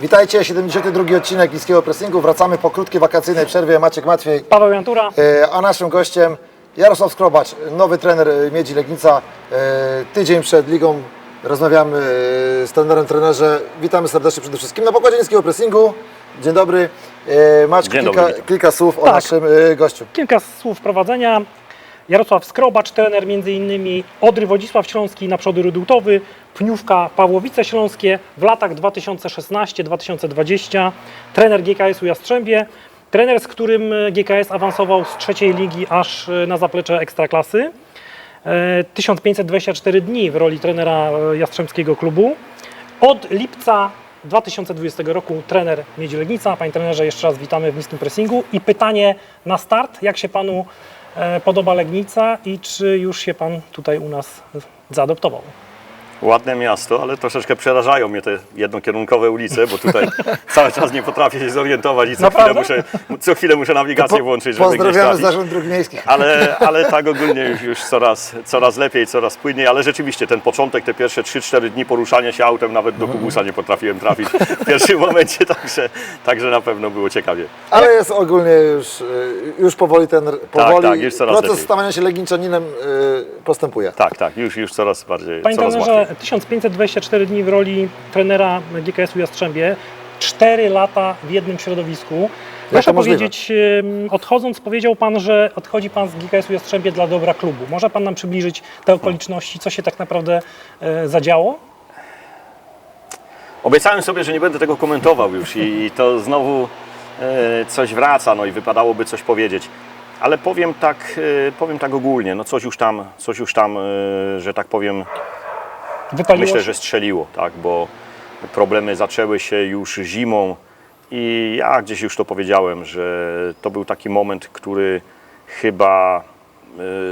Witajcie, 72 odcinek Niskiego Pressingu. Wracamy po krótkiej wakacyjnej przerwie. Maciek Matwiej, Paweł Jantura. e, a naszym gościem Jarosław Skrobacz, nowy trener e, Miedzi Legnica. E, Tydzień przed ligą rozmawiamy e, z trenerem, trenerze. Witamy serdecznie przede wszystkim na pokładzie Niskiego Pressingu. Dzień dobry. E, Maciek, Dzień kilka, witam. kilka słów o Tak. naszym e, gościu. Kilka słów prowadzenia. Jarosław Skrobacz, trener m.in. Odry Wodzisław Śląski, Naprzody Rudutowy, Pniówka Pawłowice Śląskie w latach 2016-2020. Trener GKS-u Jastrzębie. Trener, z którym GKS awansował z trzeciej ligi aż na zaplecze Ekstraklasy. E, 1524 dni w roli trenera e, Jastrzębskiego klubu. Od lipca 2020 roku trener Miedzi Legnica. Panie trenerze, jeszcze raz witamy w niskim pressingu. I pytanie na start, jak się Panu e, podoba Legnica i czy już się Pan tutaj u nas zaadoptował? Ładne miasto, ale troszeczkę przerażają mnie te jednokierunkowe ulice, bo tutaj cały czas nie potrafię się zorientować i co chwilę muszę, co chwilę muszę nawigację włączyć, żeby gdzieś Pozdrawiamy trafić. Zarząd Dróg Miejskich. Ale, ale tak ogólnie już, już coraz, coraz lepiej, coraz płynniej, ale rzeczywiście ten początek, te pierwsze 3-4 dni poruszania się autem, nawet do kubusa nie potrafiłem trafić w pierwszym momencie, także, także na pewno było ciekawie. Ale jest ogólnie już, e, już powoli ten powoli tak, już coraz proces lepiej. stawania się Legniczaninem e, postępuje. Tak, tak, już, już coraz bardziej, Panie coraz łatwiej. 1524 dni w roli trenera GKS-u Jastrzębie, 4 lata w jednym środowisku. Proszę powiedzieć, odchodząc, powiedział Pan, że odchodzi Pan z GKS-u Jastrzębie dla dobra klubu. Może Pan nam przybliżyć te okoliczności, co się tak naprawdę e, zadziało? Obiecałem sobie, że nie będę tego komentował już i to znowu e, coś wraca, no i wypadałoby coś powiedzieć. Ale powiem tak, e, powiem tak ogólnie, no coś już tam, coś już tam, że tak powiem, Wypaliło myślę, się? że strzeliło, tak, bo problemy zaczęły się już zimą i ja gdzieś już to powiedziałem, że to był taki moment, który chyba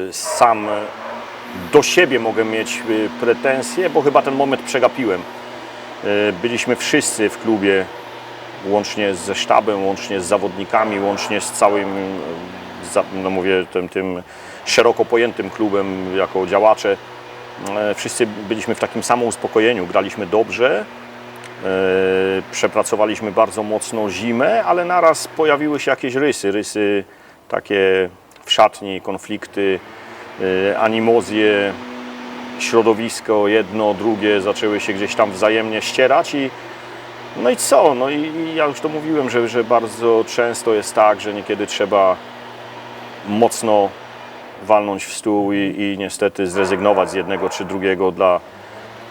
y, sam do siebie mogę mieć y, pretensje, bo chyba ten moment przegapiłem. Y, Byliśmy wszyscy w klubie, łącznie ze sztabem, łącznie z zawodnikami, łącznie z całym, y, za- no mówię, tym, tym szeroko pojętym klubem jako działacze. E, Wszyscy byliśmy w takim samym uspokojeniu, graliśmy dobrze, e, przepracowaliśmy bardzo mocno zimę, ale naraz pojawiły się jakieś rysy, rysy takie w szatni, konflikty, e, animozje, środowisko, jedno, drugie zaczęły się gdzieś tam wzajemnie ścierać i no i co? No i, i ja już to mówiłem, że, że bardzo często jest tak, że niekiedy trzeba mocno walnąć w stół i, i niestety zrezygnować z jednego czy drugiego dla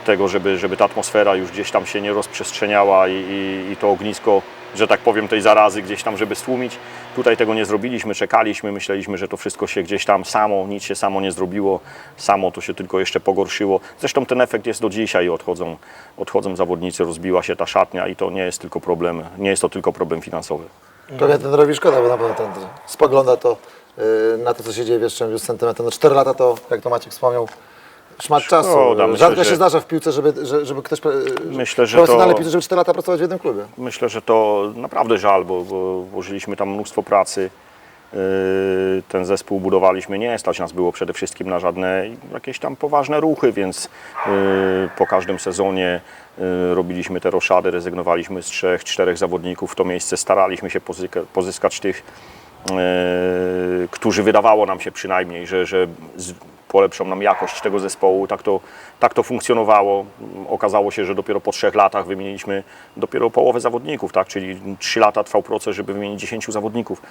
tego, żeby, żeby ta atmosfera już gdzieś tam się nie rozprzestrzeniała i, i, i to ognisko, że tak powiem, tej zarazy gdzieś tam, żeby stłumić. Tutaj tego nie zrobiliśmy, czekaliśmy, myśleliśmy, że to wszystko się gdzieś tam samo, nic się samo nie zrobiło, samo to się tylko jeszcze pogorszyło. Zresztą ten efekt jest do dzisiaj, odchodzą, odchodzą zawodnicy, rozbiła się ta szatnia i to nie jest tylko problem, nie jest to tylko problem finansowy. Pewnie ten robi szkoda, bo na pewno ten, spogląda to na to, co się dzieje w Jastrzębiu z sentymentem. No 4 lata to, jak to Maciek wspomniał, szmat czasu. Szkoda, myślę, Rzadko że- się zdarza w piłce, żeby, że- żeby ktoś y, Myślę, że profesjonalnej to- piłce, żeby 4 lata pracować w jednym klubie. Myślę, że to naprawdę żal, bo, bo włożyliśmy tam mnóstwo pracy. Yy, Ten zespół budowaliśmy, nie stać nas było przede wszystkim na żadne jakieś tam poważne ruchy, więc yy, po każdym sezonie yy, robiliśmy te roszady, rezygnowaliśmy z trzech, czterech zawodników w to miejsce, staraliśmy się pozyka- pozyskać tych, którzy wydawało nam się przynajmniej, że, że polepszą nam jakość tego zespołu. Tak to, tak to funkcjonowało. Okazało się, że dopiero po trzech latach wymieniliśmy dopiero połowę zawodników, tak? czyli trzy lata trwał proces, żeby wymienić 10 zawodników.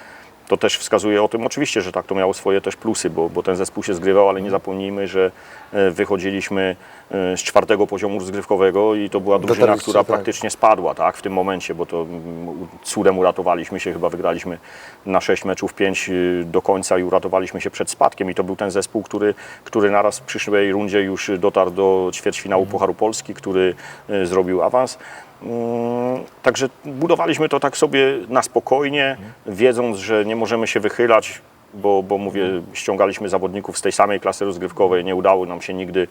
To też wskazuje o tym oczywiście, że tak to miało swoje też plusy, bo, bo ten zespół się zgrywał, ale nie zapomnijmy, że e, wychodziliśmy e, z czwartego poziomu rozgrywkowego i to była drużyna, która tak. praktycznie spadła tak, w tym momencie, bo to mm, cudem uratowaliśmy się, chyba wygraliśmy na 6 meczów 5 do końca i uratowaliśmy się przed spadkiem i to był ten zespół, który, który naraz w przyszłej rundzie już dotarł do ćwierćfinału Pucharu Polski, który e, zrobił awans. Mm, Także budowaliśmy to tak sobie na spokojnie, wiedząc, że nie możemy się wychylać, bo, bo mówię, ściągaliśmy zawodników z tej samej klasy rozgrywkowej, nie udało nam się nigdy,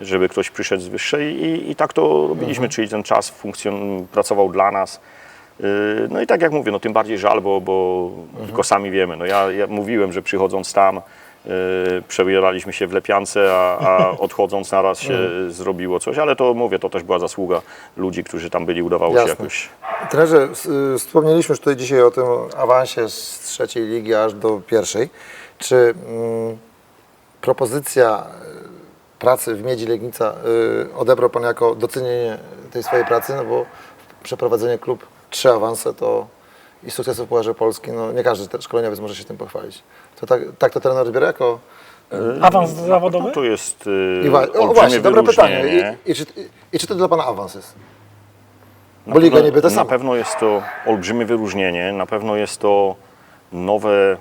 żeby ktoś przyszedł z wyższej i, i tak to robiliśmy, czyli ten czas funkcjon- pracował dla nas. Yy, No i tak jak mówię, no tym bardziej żal, bo, bo tylko sami wiemy. No ja, ja mówiłem, że przychodząc tam y, przebieraliśmy się w lepiance, a, a odchodząc naraz się zrobiło coś, ale to mówię, to też była zasługa ludzi, którzy tam byli, udawało się Jasne. jakoś Trenerze, y, wspomnieliśmy już tutaj dzisiaj o tym awansie z trzeciej ligi aż do pierwszej. Czy mm, propozycja y, pracy w Miedzi Legnica y, odebrał Pan jako docenienie tej swojej pracy? No bo przeprowadzenie klub trzy awanse to i sukcesy w Pucharze Polski, no nie każdy te- szkoleniowiec może się tym pochwalić. To tak, tak to trener odbiera jako... Awans zawodowy? To jest y, I wa- o, właśnie, dobre pytanie. I, i, czy, i, I czy to dla Pana awans jest? Na liga pewno- niby Na pewno jest to olbrzymie wyróżnienie, na pewno jest to nowe,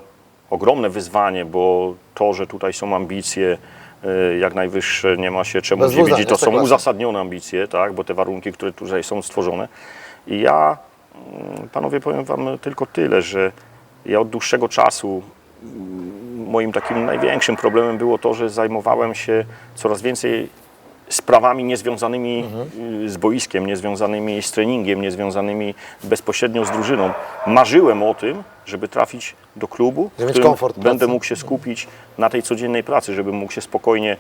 ogromne wyzwanie, bo to, że tutaj są ambicje e, jak najwyższe, nie ma się czemu Bez dwóch dziwić, to są uzasadnione ambicje, tak, bo te warunki, które tutaj są stworzone. I ja, panowie, powiem wam tylko tyle, że ja od dłuższego czasu mm, moim takim największym problemem było to, że zajmowałem się coraz więcej sprawami niezwiązanymi y, z boiskiem, niezwiązanymi z treningiem, niezwiązanymi bezpośrednio z drużyną. Marzyłem o tym, żeby trafić do klubu, w którym będę pracy. mógł się skupić na tej codziennej pracy, żebym mógł się spokojnie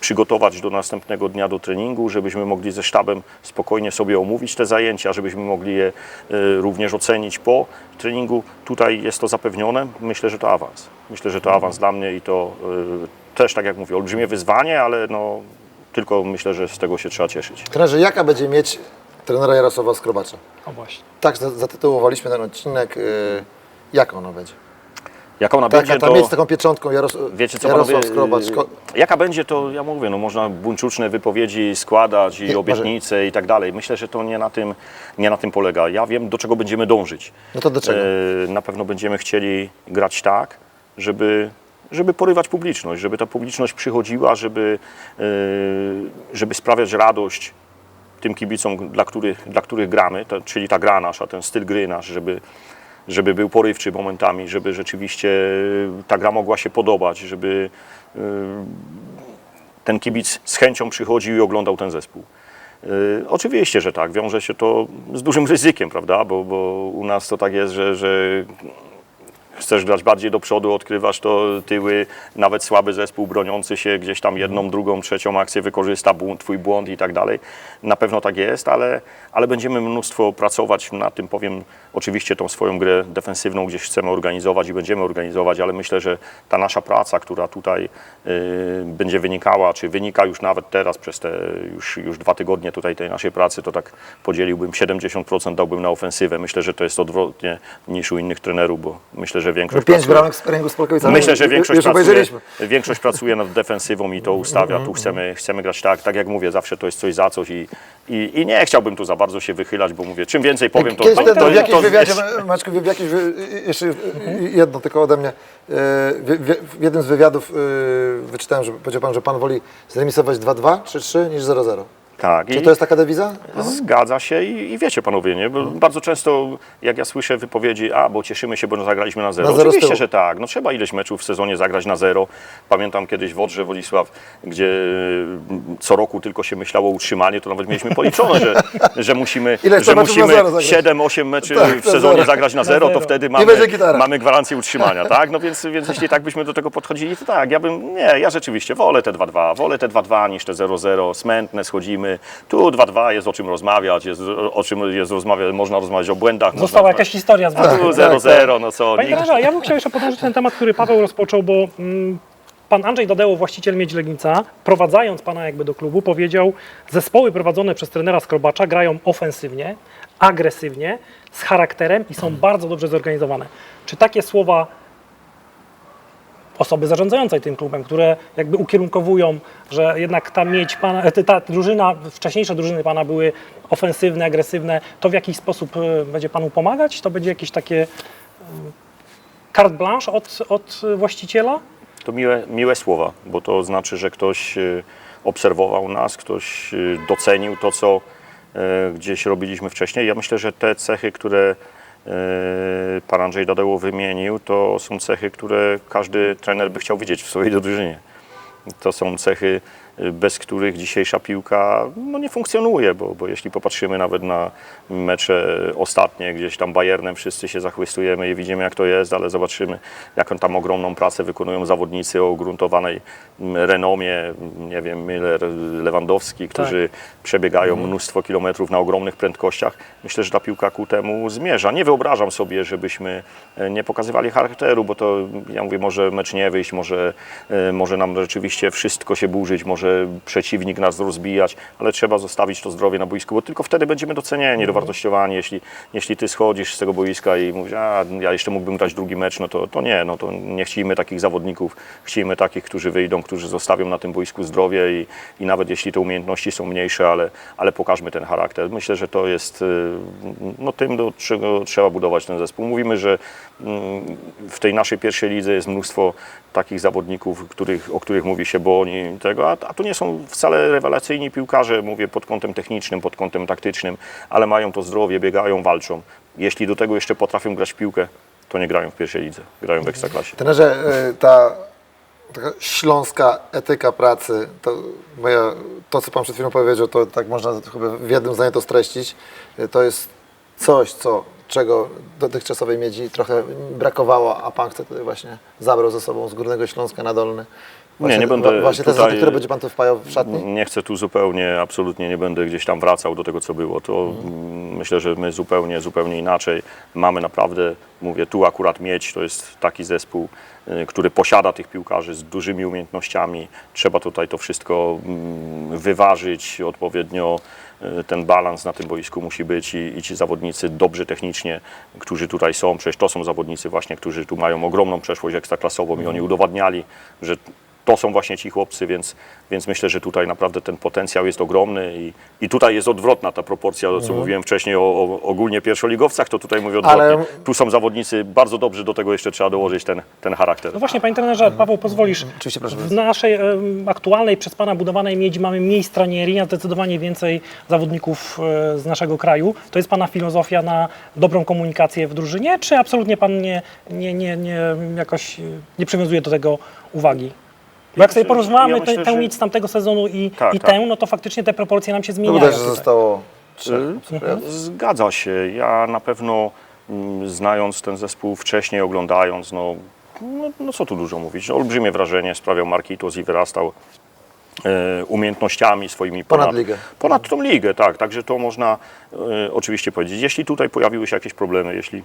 przygotować do następnego dnia do treningu, żebyśmy mogli ze sztabem spokojnie sobie omówić te zajęcia, żebyśmy mogli je y, również ocenić po treningu. Tutaj jest to zapewnione. Myślę, że to awans. Myślę, że to awans dla mnie i to y, też, tak jak mówię, olbrzymie wyzwanie, ale no, tylko myślę, że z tego się trzeba cieszyć. Trenerze, jaka będzie mieć trenera Jarosława Skrobacza? O właśnie. Tak za- zatytułowaliśmy ten odcinek. y, Jak ono będzie? Jak ona Tak, będzie, to... mieć taką pieczątką Jaros Wiecie co Jarosław panowie, Skrobacz. Ko- y, jaka będzie to, ja mówię, no można buńczuczne wypowiedzi składać i obietnice i tak dalej. Myślę, że to nie na, tym, nie na tym polega. Ja wiem, do czego będziemy dążyć. No to do czego? E, Na pewno będziemy chcieli grać tak, żeby, żeby porywać publiczność, żeby ta publiczność przychodziła, żeby, e, żeby sprawiać radość tym kibicom, dla których, dla których gramy, to, czyli ta gra nasza, ten styl gry nasz, żeby, żeby był porywczy momentami, żeby rzeczywiście ta gra mogła się podobać, żeby e, ten kibic z chęcią przychodził i oglądał ten zespół. Y, Oczywiście, że tak. Wiąże się to z dużym ryzykiem, prawda? Bo, bo u nas to tak jest, że, że chcesz grać bardziej do przodu, odkrywasz to tyły, nawet słaby zespół broniący się gdzieś tam jedną, drugą, trzecią akcję wykorzysta błąd, twój błąd i tak dalej. Na pewno tak jest, ale, ale będziemy mnóstwo pracować na tym, powiem, oczywiście tą swoją grę defensywną gdzieś chcemy organizować i będziemy organizować, ale myślę, że ta nasza praca, która tutaj y, będzie wynikała, czy wynika już nawet teraz przez te już, już dwa tygodnie tutaj tej naszej pracy, to tak podzieliłbym 70% dałbym na ofensywę. Myślę, że to jest odwrotnie niż u innych trenerów, bo myślę, że No większość pięć bramek z sparingu z Polkowicami. Myślę, że większość już pracuje, większość pracuje nad defensywą i to ustawia. Tu chcemy, chcemy grać tak, tak jak mówię, zawsze to jest coś za coś i, i, i nie chciałbym tu za bardzo się wychylać, bo mówię, czym więcej powiem, to, Kiedyś to, to, w jakimś to wywiadzie, w jakimś, jeszcze jedno tylko ode mnie. E, W, w, w jednym z wywiadów e, wyczytałem, że powiedział Pan, że Pan woli zremisować 2-2 czy 3 niż 0-0. Tak. Czy I- to jest taka dewiza? Zgadza się i, i wiecie panowie, nie? Bo bardzo często jak ja słyszę wypowiedzi, a bo cieszymy się, bo zagraliśmy na zero. Na zero z Oczywiście, tyłu. że tak. No trzeba ileś meczów w sezonie zagrać na zero. Pamiętam kiedyś w Odrze Wolisław, gdzie mm, co roku tylko się myślało o utrzymaniu, to nawet mieliśmy policzone, że, że musimy, Ile że to meczów na musimy zero zagrać? 7-8 meczy Tak, w na sezonie zero. zagrać na zero, to zero. wtedy mamy, będzie gitara. mamy gwarancję utrzymania, tak? No więc, więc jeśli tak byśmy do tego podchodzili, to tak, ja bym, nie, ja rzeczywiście wolę te 2-2, wolę te 2-2 niż te 0-0, smętne, schodzimy, tu 2-2 jest o czym rozmawiać, jest o czym jest rozmawiać, można rozmawiać o błędach. można Została rozmawiać- jakaś historia z tu Wami. 0-0, no co, Panie nikt, ja bym chciał jeszcze podążyć ten temat, który Paweł rozpoczął, bo mm, pan Andrzej Dadeło, właściciel Miedzi Legnica, prowadzając pana jakby do klubu, powiedział, zespoły prowadzone przez trenera Skrobacza grają ofensywnie, agresywnie, z charakterem i są bardzo dobrze zorganizowane. Czy takie słowa osoby zarządzającej tym klubem, które jakby ukierunkowują, że jednak ta miedź pana, e, ta drużyna, wcześniejsze drużyny pana były ofensywne, agresywne, to w jakiś sposób e, będzie panu pomagać? To będzie jakieś takie e, carte blanche od, od właściciela? To miłe, miłe słowa, bo to znaczy, że ktoś obserwował nas, ktoś docenił to, co gdzieś robiliśmy wcześniej. Ja myślę, że te cechy, które pan Andrzej Dadeło wymienił, to są cechy, które każdy trener by chciał widzieć w swojej drużynie. To są cechy bez których dzisiejsza piłka no, nie funkcjonuje, bo, bo jeśli popatrzymy nawet na mecze ostatnie, gdzieś tam Bayernem wszyscy się zachwystujemy i widzimy jak to jest, ale zobaczymy jaką tam ogromną pracę wykonują zawodnicy o ugruntowanej mm, renomie, nie wiem, Miller, Lewandowski, którzy przebiegają mnóstwo kilometrów na ogromnych prędkościach. Myślę, że ta piłka ku temu zmierza. Nie wyobrażam sobie, żebyśmy e, nie pokazywali charakteru, bo to, ja mówię, może mecz nie wyjść, może, e, może nam rzeczywiście wszystko się burzyć, może przeciwnik nas rozbijać, ale trzeba zostawić to zdrowie na boisku, bo tylko wtedy będziemy docenieni, dowartościowani. Jeśli, jeśli ty schodzisz z tego boiska i mówisz, a ja jeszcze mógłbym grać drugi mecz, no to, to nie, no to nie chcielibyśmy takich zawodników, chcielibyśmy takich, którzy wyjdą, którzy zostawią na tym boisku zdrowie i, i nawet jeśli te umiejętności są mniejsze, ale, ale pokażmy ten charakter. Myślę, że to jest y, no, tym, do czego trzeba budować ten zespół. Mówimy, że mm, w tej naszej pierwszej lidze jest mnóstwo takich zawodników, których, o których mówi się, bo oni tego, a, a tu nie są wcale rewelacyjni piłkarze, mówię pod kątem technicznym, pod kątem taktycznym, ale mają to zdrowie, biegają, walczą. Jeśli do tego jeszcze potrafią grać w piłkę, to nie grają w pierwszej lidze, grają w ekstraklasie. Trenerze, y, ta taka śląska etyka pracy, to, moja, to co Pan przed chwilą powiedział, to tak można w jednym zdaniu to streścić, Y, to jest coś, co, czego dotychczasowej miedzi trochę brakowało, a Pan chce tutaj właśnie zabrał ze sobą z Górnego Śląska na Dolny. Właśnie, nie będę wa- Właśnie te tutaj- które będzie Pan tu wpajał w szatni? Nie chcę tu zupełnie, absolutnie nie będę gdzieś tam wracał do tego, co było. To mm, myślę, że my zupełnie, zupełnie inaczej mamy naprawdę, mówię, tu akurat mieć, to jest taki zespół, y, który posiada tych piłkarzy z dużymi umiejętnościami. Trzeba tutaj to wszystko mm, wyważyć odpowiednio. y, Ten balans na tym boisku musi być i, i ci zawodnicy dobrze technicznie, którzy tutaj są, przecież to są zawodnicy właśnie, którzy tu mają ogromną przeszłość ekstraklasową i oni udowadniali, że to są właśnie ci chłopcy, więc, więc myślę, że tutaj naprawdę ten potencjał jest ogromny i, i tutaj jest odwrotna ta proporcja, o co mówiłem wcześniej o, o ogólnie pierwszoligowcach, to tutaj mówię odwrotnie. Ale- Tu są zawodnicy bardzo dobrzy, do tego jeszcze trzeba dołożyć ten, ten charakter. No właśnie, panie trenerze, Paweł, pozwolisz. Oczywiście, proszę W naszej aktualnej, przez pana budowanej miedzi mamy mniej stranieri, a zdecydowanie więcej zawodników e, z naszego kraju. To jest pana filozofia na dobrą komunikację w drużynie, czy absolutnie pan nie, nie, nie, nie jakoś e, nie przywiązuje do tego uwagi? Bo jak sobie porozmawiamy ja myślę, tę że- nic z tamtego sezonu i, Tak, i tak. tę, no to faktycznie te proporcje nam się No zmieniają. widać, że tutaj. zostało trzech Y, obsługujących. Zgadza się. Ja na pewno mm, znając ten zespół wcześniej, oglądając, no, no, no co tu dużo mówić, olbrzymie wrażenie sprawiał Marquitos i wyrastał e, umiejętnościami swoimi Ponad ponad, ligę. Ponad tą ligę, tak. Także to można e, oczywiście powiedzieć. Jeśli tutaj pojawiły się jakieś problemy, jeśli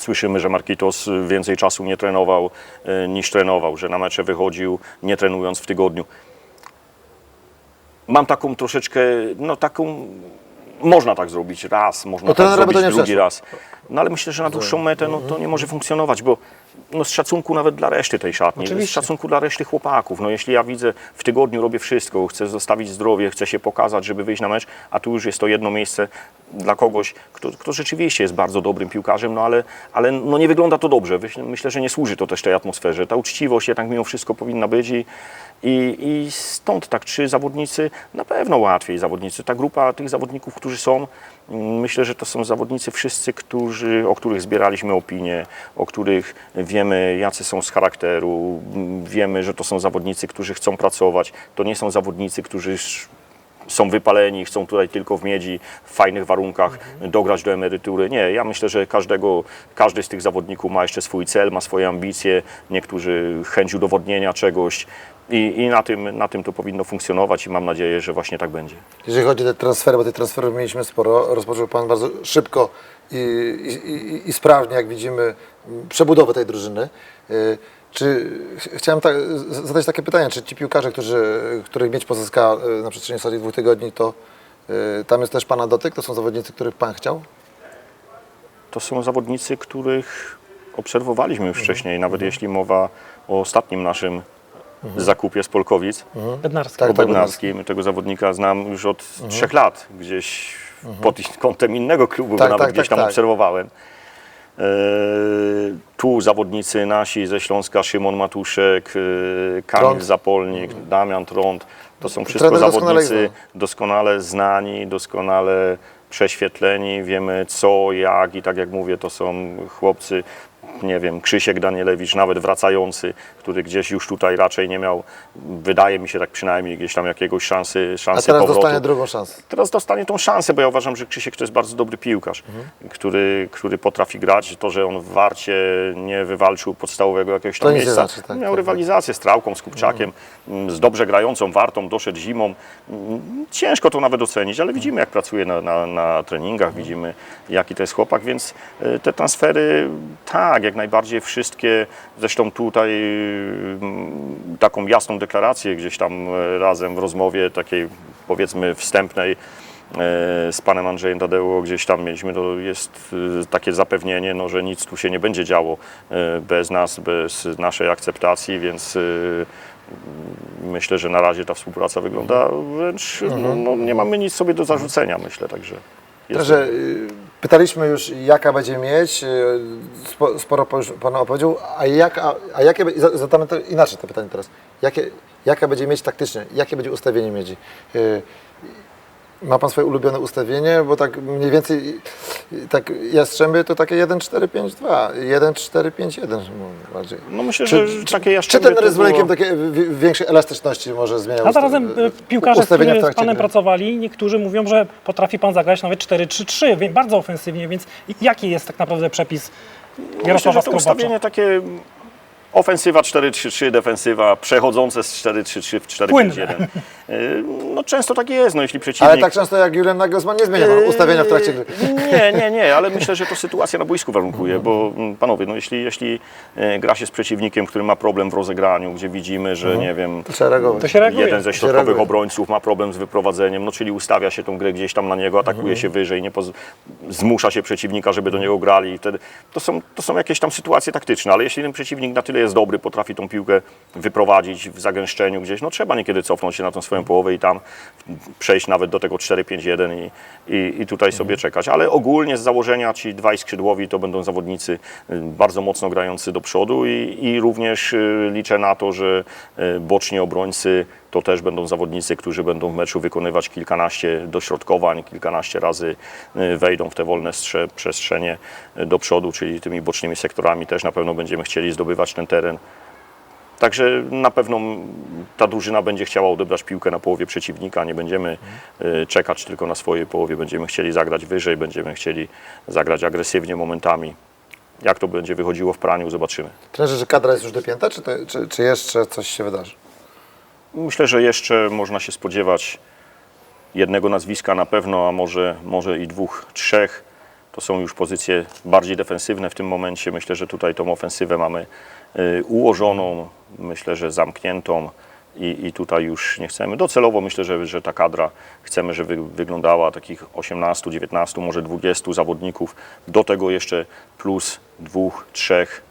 Słyszymy, że Marquitos więcej czasu nie trenował e, niż trenował, że na mecze wychodził nie trenując w tygodniu. Mam taką troszeczkę, no taką, można tak zrobić raz, można No tak zrobić drugi przeszło. raz. No ale myślę, że na dłuższą metę no, to nie może funkcjonować, bo no, z szacunku nawet dla reszty tej szatni, z Oczywiście. szacunku dla reszty chłopaków. No jeśli ja widzę, w tygodniu robię wszystko, chcę zostawić zdrowie, chcę się pokazać, żeby wyjść na mecz, a tu już jest to jedno miejsce dla kogoś, kto, kto rzeczywiście jest bardzo dobrym piłkarzem, no ale, ale no nie wygląda to dobrze. Myślę- że nie służy to też tej atmosferze. Ta uczciwość jednak mimo wszystko powinna być i, i, i stąd tak trzy zawodnicy, na pewno łatwiej zawodnicy. Ta grupa tych zawodników, którzy są, myślę, że to są zawodnicy wszyscy, którzy, o których zbieraliśmy opinie, o których wiemy, jacy są z charakteru, wiemy, że to są zawodnicy, którzy chcą pracować. To nie są zawodnicy, którzy są wypaleni, chcą tutaj tylko w miedzi, w fajnych warunkach dograć do emerytury. Nie, ja myślę, że każdego, każdy z tych zawodników ma jeszcze swój cel, ma swoje ambicje, niektórzy chęć udowodnienia czegoś i, i na, tym, na tym to powinno funkcjonować i mam nadzieję, że właśnie tak będzie. Jeżeli chodzi o te transfery, bo tych transferów mieliśmy sporo, rozpoczął Pan bardzo szybko i, i, i, i sprawnie, jak widzimy, przebudowę tej drużyny. Czy ch- chciałem tak, zadać takie pytanie, czy ci piłkarze, którzy, których mieć pozyska y, na przestrzeni ostatnich dwóch tygodni, to y, tam jest też Pana dotyk? To są zawodnicy, których Pan chciał? To są zawodnicy, których obserwowaliśmy już wcześniej, nawet jeśli mowa o ostatnim naszym zakupie z Polkowic. Bednarski. Tak, o Bednarskim. Tego zawodnika znam już od trzech lat, gdzieś pod kątem innego klubu, Tak, bo nawet tak, gdzieś tak, tam tak. obserwowałem. E, tu zawodnicy nasi ze Śląska, Szymon Matuszek, e, Kamil Trąd. Zapolnik, Damian Trąd. To są wszystko Trener doskonale ich zawodnicy doskonale znani, doskonale prześwietleni, wiemy co, jak i tak jak mówię, to są chłopcy nie wiem, Krzysiek Danielewicz, nawet wracający, który gdzieś już tutaj raczej nie miał, wydaje mi się tak przynajmniej, gdzieś tam jakiegoś szansy, A szansy teraz powrotu. dostanie drugą szansę. Teraz dostanie tą szansę, bo ja uważam, że Krzysiek to jest bardzo dobry piłkarz, który, który potrafi grać. To, że on w Warcie nie wywalczył podstawowego jakiegoś To tam nie miejsca. znaczy, tak, Miał tak, rywalizację z Trałką, z Kupczakiem, mm, z dobrze grającą Wartą, doszedł zimą. Ciężko to nawet ocenić, ale widzimy jak pracuje na, na, na treningach, widzimy jaki to jest chłopak, więc y, te transfery tak, jak najbardziej wszystkie, zresztą tutaj mm, taką jasną deklarację gdzieś tam e, razem w rozmowie takiej powiedzmy wstępnej e, z panem Andrzejem Tadeuło gdzieś tam mieliśmy, to jest e, takie zapewnienie, no, że nic tu się nie będzie działo bez nas, bez naszej akceptacji, więc myślę, że na razie ta współpraca wygląda wręcz, no, no, nie mamy nic sobie do zarzucenia, myślę, także Także y, pytaliśmy już, jaka będzie mieć, y, spo- sporo Pan opowiedział, a, jak, a, a jakie, zadamy to inaczej to pytanie teraz. Jakie, jaka będzie mieć taktycznie, jakie będzie ustawienie miedzi? Y, Ma Pan swoje ulubione ustawienie, bo tak mniej więcej, tak Jastrzębie to takie 1-4-5-2, 1-4-5-1 no, bardziej. No myślę, Czy, że czy, takie czy Jastrzębie ten to Ryzwolikiem było- takie wi- większej elastyczności może zmieniał A zarazem e, piłkarze, z którymi z Panem gry? pracowali, niektórzy mówią, że potrafi Pan zagrać nawet 4-3-3, wie- bardzo ofensywnie, więc jaki jest tak naprawdę przepis Myślę, Jarosława że to ustawienie takie ofensywa 4-3-3, defensywa przechodzące z 4-3-3 w 4-5-1. Płynne. Y, No często tak jest, no jeśli przeciwnik... Ale tak często jak Julian Nagelsmann nie zmienia no, ustawienia w trakcie gry. Nie, nie, nie, ale myślę, że to sytuacja na boisku warunkuje, bo mm, panowie, no jeśli, jeśli e, gra się z przeciwnikiem, który ma problem w rozegraniu, gdzie widzimy, że nie wiem, Trzeba reagować. To się reaguje. jeden ze środkowych reaguje. obrońców ma problem z wyprowadzeniem, no czyli ustawia się tą grę gdzieś tam na niego, atakuje się wyżej, nie poz... zmusza się przeciwnika, żeby do niego grali. Wtedy to są, to są jakieś tam sytuacje taktyczne, ale jeśli ten przeciwnik na tyle jest dobry, potrafi tą piłkę wyprowadzić w zagęszczeniu gdzieś, no trzeba niekiedy cofnąć się na tą swoją połowę i tam przejść nawet do tego 4-5-1 i, i, i tutaj sobie czekać. Ale ogólnie z założenia ci dwaj skrzydłowi to będą zawodnicy y, bardzo mocno grający do przodu i, i również y, liczę na to, że y, boczni obrońcy to też będą zawodnicy, którzy będą w meczu wykonywać kilkanaście dośrodkowań, kilkanaście razy y, wejdą w te wolne strze- przestrzenie y, do przodu, czyli tymi bocznymi sektorami też na pewno będziemy chcieli zdobywać ten teren. Także na pewno ta drużyna będzie chciała odebrać piłkę na połowie przeciwnika. Nie będziemy y, czekać tylko na swojej połowie. Będziemy chcieli zagrać wyżej, będziemy chcieli zagrać agresywnie momentami. Jak to będzie wychodziło w praniu, zobaczymy. Trenerze, że kadra jest już dopięta, czy, to, czy, czy jeszcze coś się wydarzy? Myślę, że jeszcze można się spodziewać jednego nazwiska na pewno, a może, może i dwóch, trzech. To są już pozycje bardziej defensywne w tym momencie. Myślę, że tutaj tą ofensywę mamy y, ułożoną, myślę, że zamkniętą i, i tutaj już nie chcemy. Docelowo myślę, że, że ta kadra chcemy, żeby wyglądała takich 18, 19, może 20 zawodników. Do tego jeszcze plus dwóch, trzech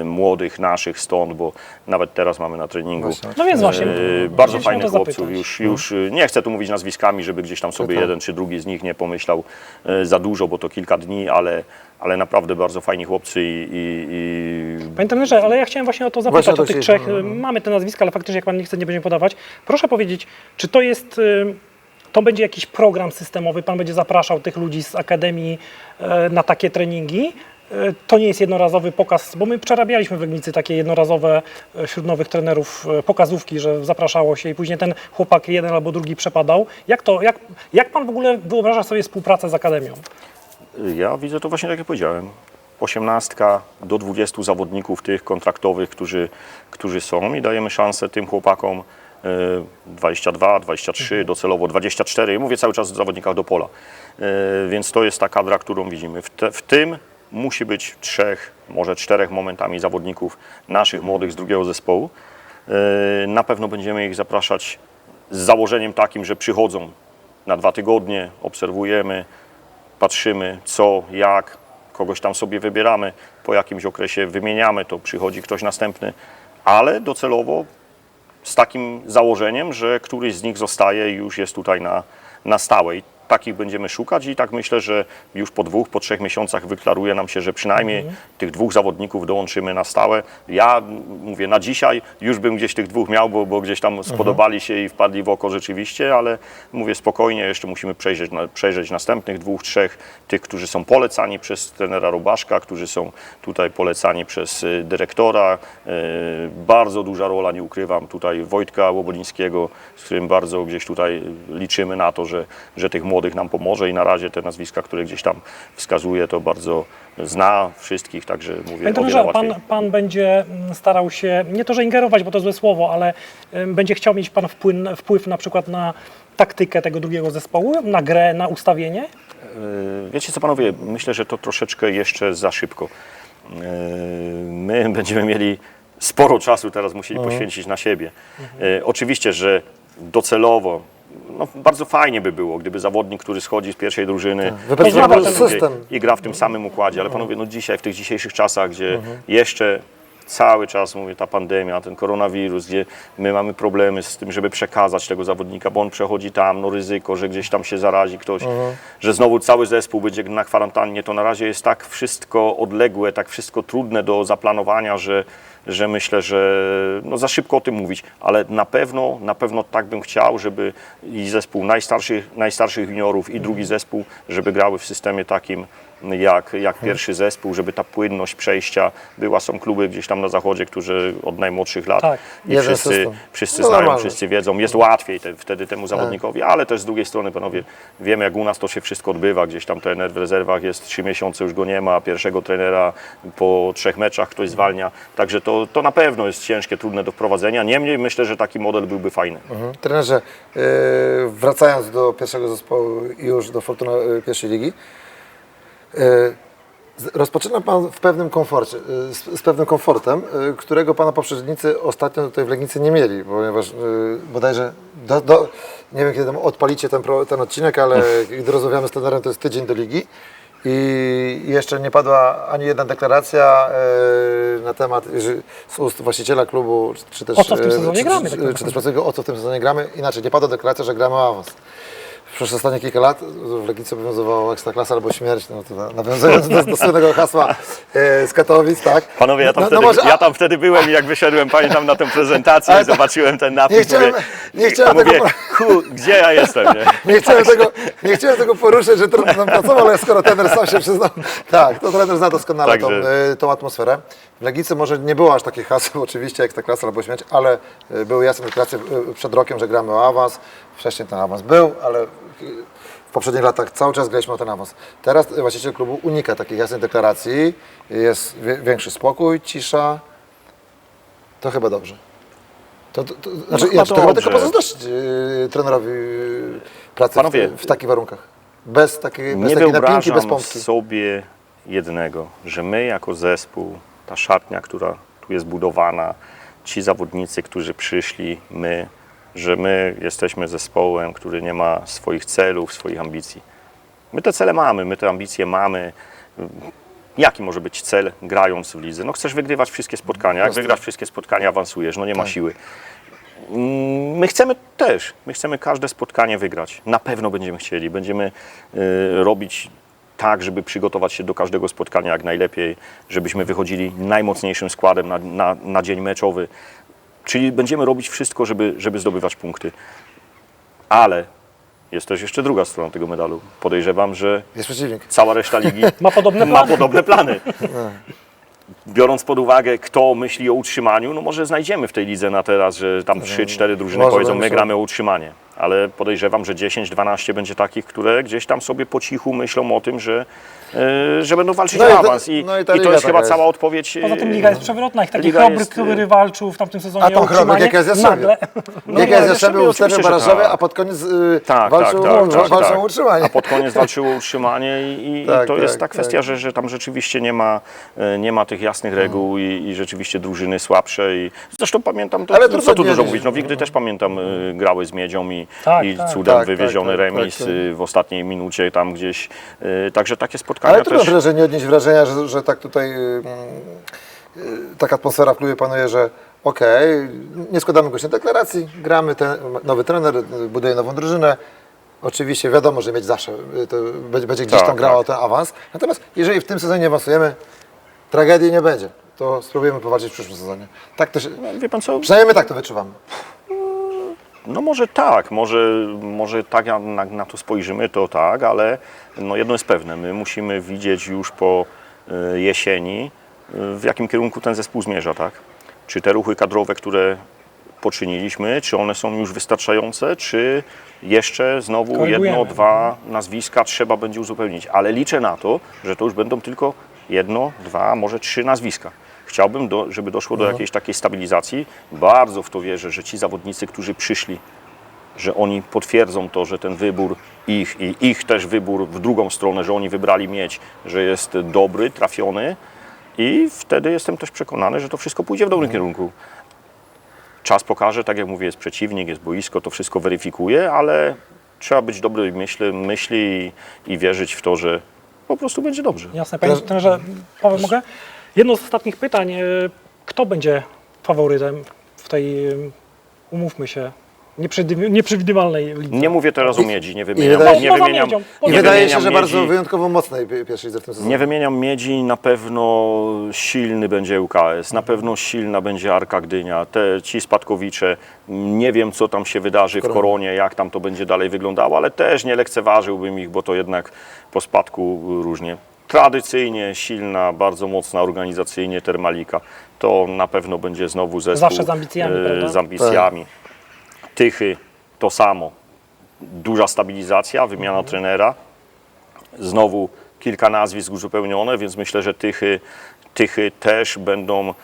e, młodych naszych stąd, bo nawet teraz mamy na treningu. No więc właśnie, E, bardzo fajnych chłopców. Już, już e, nie chcę tu mówić nazwiskami, żeby gdzieś tam sobie jeden czy drugi z nich nie pomyślał e, za dużo, bo to kilka dni, ale, ale naprawdę bardzo fajni chłopcy i, i, i Panie trenerze, ale ja chciałem właśnie o to Właśnie zapytać, o o to tych trzech. no, no. Mamy te nazwiska, ale faktycznie jak Pan nie chce, nie będziemy podawać. Proszę powiedzieć, czy to jest, y, to będzie jakiś program systemowy, Pan będzie zapraszał tych ludzi z Akademii e, na takie treningi? E, To nie jest jednorazowy pokaz, bo my przerabialiśmy w Legnicy takie jednorazowe wśród nowych trenerów pokazówki, że zapraszało się i później ten chłopak jeden albo drugi przepadał. Jak to, jak, jak Pan w ogóle wyobraża sobie współpracę z Akademią? Ja widzę to właśnie tak jak powiedziałem. 18 do 20 zawodników tych kontraktowych, którzy, którzy są i dajemy szansę tym chłopakom e, 22, 23, docelowo 24. Mówię cały czas o zawodnikach do pola. E, Więc to jest ta kadra, którą widzimy. W, te, w tym musi być trzech, może czterech momentami zawodników naszych młodych z drugiego zespołu. E, Na pewno będziemy ich zapraszać z założeniem takim, że przychodzą na dwa tygodnie, obserwujemy, patrzymy co, jak, kogoś tam sobie wybieramy, po jakimś okresie wymieniamy, to przychodzi ktoś następny, ale docelowo z takim założeniem, że któryś z nich zostaje i już jest tutaj na, na stałe. Takich będziemy szukać i tak myślę, że już po dwóch, po trzech miesiącach wyklaruje nam się, że przynajmniej tych dwóch zawodników dołączymy na stałe. Ja mówię, na dzisiaj już bym gdzieś tych dwóch miał, bo, bo gdzieś tam spodobali się i wpadli w oko rzeczywiście, ale mówię spokojnie, jeszcze musimy przejrzeć, przejrzeć następnych dwóch, trzech, tych, którzy są polecani przez trenera Robaszka, którzy są tutaj polecani przez y, dyrektora. Y, Bardzo duża rola, nie ukrywam, tutaj Wojtka Łobolińskiego, z którym bardzo gdzieś tutaj liczymy na to, że, że tych młodych nam pomoże i na razie te nazwiska, które gdzieś tam wskazuje, to bardzo zna wszystkich, także mówię Panie o wiele łatwiej. pan, pan będzie mm, starał się, nie to, że ingerować, bo to złe słowo, ale ym, będzie chciał mieć pan wpływ, wpływ na przykład na taktykę tego drugiego zespołu, na grę, na ustawienie? Yy, Wiecie co panowie, myślę, że to troszeczkę jeszcze za szybko. Yy, My będziemy mieli sporo czasu teraz musieli poświęcić na siebie. Yy, Oczywiście, że docelowo no, bardzo fajnie by było, gdyby zawodnik, który schodzi z pierwszej drużyny Wypracowany i gra w tym system. i gra w tym samym układzie, ale panowie, no dzisiaj, w tych dzisiejszych czasach, gdzie jeszcze cały czas, mówię, ta pandemia, ten koronawirus, gdzie my mamy problemy z tym, żeby przekazać tego zawodnika, bo on przechodzi tam, no ryzyko, że gdzieś tam się zarazi ktoś, że znowu cały zespół będzie na kwarantannie, to na razie jest tak wszystko odległe, tak wszystko trudne do zaplanowania, że, że myślę, że no za szybko o tym mówić, ale na pewno, na pewno tak bym chciał, żeby i zespół najstarszych, najstarszych juniorów i drugi zespół, żeby grały w systemie takim, jak, jak pierwszy zespół, żeby ta płynność przejścia była. Są kluby gdzieś tam na zachodzie, którzy od najmłodszych lat Tak. i wszyscy, wszyscy No znają, wszyscy wiedzą. Jest łatwiej te, wtedy temu zawodnikowi, ale też z drugiej strony, panowie, wiemy jak u nas to się wszystko odbywa. Gdzieś tam trener w rezerwach jest trzy miesiące, już go nie ma, pierwszego trenera po trzech meczach ktoś zwalnia. Także to, to na pewno jest ciężkie, trudne do wprowadzenia. Niemniej myślę, że taki model byłby fajny. Mhm. Trenerze, yy, wracając do pierwszego zespołu i już do Fortuna yy, pierwszej ligi, rozpoczyna Pan w pewnym komforcie, yy, z, z pewnym komfortem, yy, którego Pana poprzednicy ostatnio tutaj w Legnicy nie mieli, ponieważ bodajże, do, do, nie wiem kiedy tam odpalicie ten, pro, ten odcinek, ale gdy rozmawiamy z trenerem, to jest tydzień do ligi. I jeszcze nie padła ani jedna deklaracja na temat że z ust właściciela klubu, czy, też O co w tym sezonie gramy, czy, tak czy, też o co w tym sezonie gramy. Inaczej, nie padła deklaracja, że gramy awans. Przez ostatnie kilka lat w Legnicy obowiązywało Ekstraklasa albo śmierć, no to na- nawiązując do, do słynnego hasła e, z Katowic, tak? Panowie, ja tam, No- wtedy, no może- ja tam wtedy byłem i jak wyszedłem, pamiętam na tę prezentację i zobaczyłem ten napis. nie chciałem- mówię, nie chciałem mówię, tego- Ku, gdzie ja jestem, nie? Nie chciałem, tego, nie chciałem tego poruszyć, że trudno tam pracował, ale skoro trener sam się przyznał, tak, to trener zna doskonale tą, Także- e, tą atmosferę. W Legnicy może nie było aż takich haseł, oczywiście, Ekstraklasa albo śmierć, ale e, były jasne deklaracje e, przed rokiem, że gramy o awans. Wcześniej ten awans był, ale w poprzednich latach cały czas graliśmy o ten awans. Teraz właściciel klubu unika takich jasnych deklaracji, jest większy spokój, cisza. To chyba dobrze. To, to, to, znaczy, chyba inaczej, to chyba tylko pozazdrościć yy, trenerowi yy, pracy Panowie, w, w takich warunkach. Bez takiej, bez Nie takiej napinki, bez pompki. sobie jednego, że my jako zespół, ta szatnia, która tu jest budowana, ci zawodnicy, którzy przyszli, my, że my jesteśmy zespołem, który nie ma swoich celów, swoich ambicji. My te cele mamy, my te ambicje mamy. Jaki może być cel grając w lidze? No chcesz wygrywać wszystkie spotkania. Jak wygrasz wszystkie spotkania, awansujesz, no nie ma Tak. siły. My chcemy też, my chcemy każde spotkanie wygrać. Na pewno będziemy chcieli, będziemy y, robić tak, żeby przygotować się do każdego spotkania jak najlepiej, żebyśmy wychodzili najmocniejszym składem na, na, na dzień meczowy. Czyli będziemy robić wszystko, żeby, żeby zdobywać punkty. Ale jest też jeszcze druga strona tego medalu. Podejrzewam, że Jest przeciwnik. cała reszta ligi Ma podobne ma plany. podobne plany. Biorąc pod uwagę, kto myśli o utrzymaniu, no może znajdziemy w tej lidze na teraz, że tam 3-4 drużyny Może powiedzą, my gramy o utrzymanie. Ale podejrzewam, że 10-12 będzie takich, które gdzieś tam sobie po cichu myślą o tym, że, e, że będą walczyć No i o ta- awans. I, no i ta i to liga jest chyba taka cała odpowiedź. e, Poza tym liga jest przewrotna. Ich taki Liga chrobry, jest, który y- walczył w tamtym sezonie A tą o chrobry, utrzymanie, jaka jest Jastrzębie. nagle... No, Jak no, ale jeszcze był oczywiście, że tak. a pod koniec yy, Tak, walczył, tak, tak, tak, tak. o utrzymanie. A pod koniec walczyło o utrzymanie i, i Tak, to tak, jest ta tak. kwestia, że, że tam rzeczywiście nie ma, e, nie ma tych jasnych reguł i, i rzeczywiście drużyny słabsze. I zresztą pamiętam, to, Ale Ale trudno co tu dużo mówić, no Wigry też pamiętam, e, grały z Miedzią i, Tak, i tak. cudem Tak, wywieziony tak, tak, remis tak, tak. e, w ostatniej minucie tam gdzieś. E, Także takie spotkania Ale trudno też... też... nie odnieść wrażenia, że, że tak tutaj yy, taka atmosfera w klubie panuje, że okej, nie składamy głośnej deklaracji, gramy, ten, nowy trener buduje nową drużynę, Oczywiście wiadomo, że mieć zawsze y, to będzie, będzie gdzieś Tak, tam grała tak. ten awans. Natomiast jeżeli w tym sezonie nie awansujemy, tragedii nie będzie. To spróbujemy powalczyć w przyszłym sezonie. Tak to się, No, wie pan co, przynajmniej my tak to wyczuwamy. No może tak, może, może tak na, na to spojrzymy, to tak, ale no jedno jest pewne, my musimy widzieć już po y, jesieni, y, w jakim kierunku ten zespół zmierza, tak? Czy te ruchy kadrowe, które poczyniliśmy, czy one są już wystarczające, czy jeszcze znowu Korygujemy. jedno, dwa nazwiska trzeba będzie uzupełnić. Ale liczę na to, że to już będą tylko jedno, dwa, może trzy nazwiska. Chciałbym, do, żeby doszło do jakiejś takiej stabilizacji. Bardzo w to wierzę, że ci zawodnicy, którzy przyszli, że oni potwierdzą to, że ten wybór ich i ich też wybór w drugą stronę, że oni wybrali mieć, że jest dobry, trafiony i wtedy jestem też przekonany, że to wszystko pójdzie w dobrym kierunku. Czas pokaże, tak jak mówię, jest przeciwnik, jest boisko, to wszystko weryfikuje, ale trzeba być dobrej myśli, myśli i, i wierzyć w to, że po prostu będzie dobrze. Jasne, panie trenerze, Paweł, mogę? Jedno z ostatnich pytań. e, Kto będzie faworytem w tej, e, umówmy się, nieprzewid- nieprzewidywalnej lidze? Nie mówię teraz o miedzi, nie wymieniam, wydaje- nie Poza wymieniam, miedzią, I nie wydaje się, wymieniam że bardzo miedzi. wyjątkowo mocnej pi- pierwszej lidze w tym sezonie. Nie wymieniam miedzi, na pewno silny będzie UKS, na pewno silna będzie Arka Gdynia, te, ci spadkowicze, nie wiem co tam się wydarzy w Koronie, jak tam to będzie dalej wyglądało, ale też nie lekceważyłbym ich, bo to jednak po spadku różnie. Tradycyjnie silna, bardzo mocna organizacyjnie Termalika, to na pewno będzie znowu zespół Zawsze z ambicjami, e, prawda? z ambicjami. Tychy to samo, duża stabilizacja, wymiana trenera, znowu kilka nazwisk uzupełnione, więc myślę, że tychy, tychy też będą e,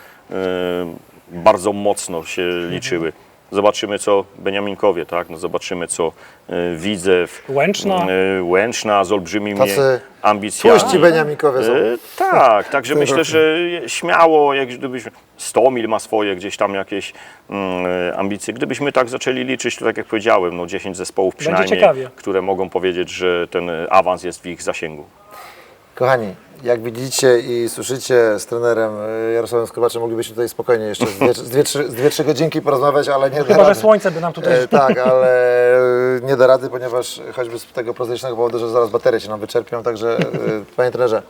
bardzo mocno się liczyły. Zobaczymy, co Beniaminkowie, tak? No zobaczymy, co e, Widzew, Łęczna. e, Łęczna z olbrzymimi Tacy ambicjami. Tłuści Beniaminkowie są. E, tak, także myślę, że śmiało, jak gdybyśmy, Stomil ma swoje gdzieś tam jakieś mm, e, ambicje. Gdybyśmy tak zaczęli liczyć, to tak jak powiedziałem, no 10 zespołów przynajmniej, ciekawie. które mogą powiedzieć, że ten e, awans jest w ich zasięgu. Kochani, jak widzicie i słyszycie z trenerem y, Jarosławem Skrobaczem, moglibyśmy tutaj spokojnie jeszcze z dwie, z dwie, trzy, z dwie trzy godzinki porozmawiać, ale nie da Chyba, że rady. słońce by nam tutaj... E, tak, ale nie da rady, ponieważ choćby z tego prozaicznego powodu, że zaraz baterie się nam wyczerpią, także e, panie trenerze,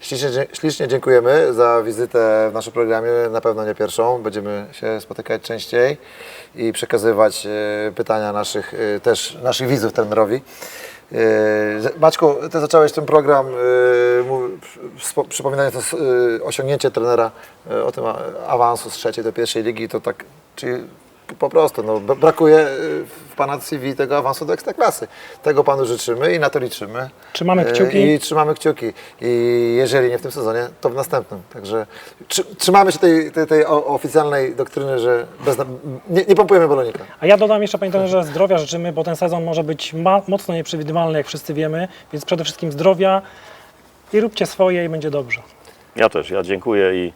ślicznie, ślicznie dziękujemy za wizytę w naszym programie, na pewno nie pierwszą, będziemy się spotykać częściej i przekazywać e, pytania naszych, też naszych widzów trenerowi. E, Maćku, ty zacząłeś ten program e, przypominając o s- e, osiągnięcie trenera o tym awansu z trzeciej do pierwszej ligi, to tak, czyli po prostu no, brakuje e, w Pana CV tego awansu do Ekstraklasy. Tego Panu życzymy i na to liczymy. Trzymamy E, kciuki. I trzymamy kciuki. I jeżeli nie w tym sezonie, to w następnym. Także trzy- trzymamy się tej, tej, tej oficjalnej doktryny, że bez, nie, nie pompujemy balonika. A ja dodam jeszcze, panie trenerze, zdrowia życzymy, bo ten sezon może być mocno nieprzewidywalny, jak wszyscy wiemy, więc przede wszystkim zdrowia i róbcie swoje i będzie dobrze. Ja też, ja dziękuję i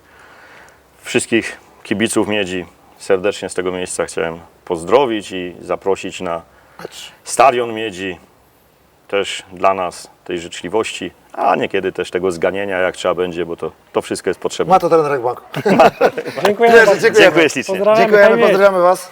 wszystkich kibiców Miedzi serdecznie z tego miejsca chciałem pozdrowić i zaprosić na Stadion Miedzi. Też dla nas tej życzliwości, a niekiedy też tego zganienia, jak trzeba będzie, bo to, to wszystko jest potrzebne. Ma to trener banku. Dziękuję. Dziękuję ślicznie. Pozdrawiamy, Dziękujemy, pozdrawiamy Was.